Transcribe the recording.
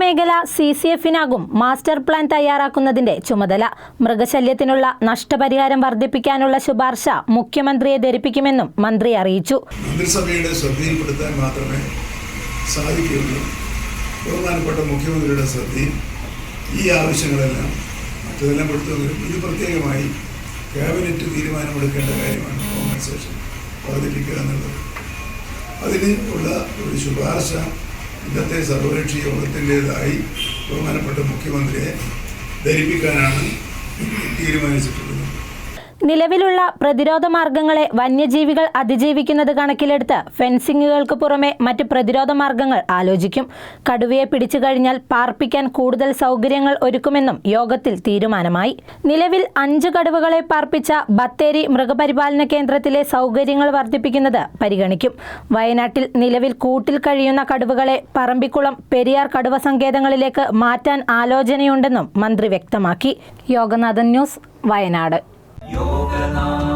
മേഖല C C എഫിനാകും master plan തയ്യാറാക്കുന്നതിന്റെ ചുമതല. മൃഗശല്യത്തിനുള്ള നഷ്ടപരിഹാരം വർദ്ധിപ്പിക്കാനുള്ള ശുപാർശ മുഖ്യമന്ത്രിയെ ധരിപ്പിക്കുമെന്നും മന്ത്രി അറിയിച്ചു. മന്ത്രിസഭയുടെ ശ്രദ്ധയിൽപ്പെടുത്താൻ മാത്രമേ സാധിക്കുകയുള്ളൂ. ബഹുമാനപ്പെട്ട മുഖ്യമന്ത്രിയുടെ ശ്രദ്ധയിൽ ഈ ആവശ്യങ്ങളെല്ലാം മറ്റതെല്ലാം പെടുത്തുന്നതിലും ഇത് പ്രത്യേകമായി ക്യാബിനറ്റ് തീരുമാനമെടുക്കേണ്ട കാര്യമാണ് കോമ്പൻസേഷൻ വർദ്ധിപ്പിക്കുക എന്നുള്ളത്. അതിന് ഉള്ള ഒരു ശുപാർശ ഇന്നത്തെ സർവകക്ഷി യോഗത്തിന്റെതായി ബഹുമാനപ്പെട്ട മുഖ്യമന്ത്രിയെ ധരിപ്പിക്കാനാണ് തീരുമാനിച്ചിട്ടുള്ളത്. നിലവിലുള്ള പ്രതിരോധ മാർഗങ്ങളെ വന്യജീവികൾ അതിജീവിക്കുന്നത് കണക്കിലെടുത്ത് ഫെൻസിങ്ങുകൾക്ക് പുറമെ മറ്റ് പ്രതിരോധ മാർഗങ്ങൾ ആലോചിക്കും. കടുവയെ പിടിച്ചു കഴിഞ്ഞാൽ പാർപ്പിക്കാൻ കൂടുതൽ സൗകര്യങ്ങൾ ഒരുക്കുമെന്നും യോഗത്തിൽ തീരുമാനമായി. നിലവിൽ അഞ്ച് കടുവകളെ പാർപ്പിച്ച ബത്തേരി മൃഗപരിപാലന കേന്ദ്രത്തിലെ സൗകര്യങ്ങൾ വർദ്ധിപ്പിക്കുന്നത് പരിഗണിക്കും. വയനാട്ടിൽ നിലവിൽ കൂട്ടിൽ കഴിയുന്ന കടുവകളെ പറമ്പിക്കുളം പെരിയാർ കടുവ സങ്കേതങ്ങളിലേക്ക് മാറ്റാൻ ആലോചനയുണ്ടെന്നും മന്ത്രി വ്യക്തമാക്കി. യോഗനാഥൻ ന്യൂസ് വയനാട്. യോഗനാ.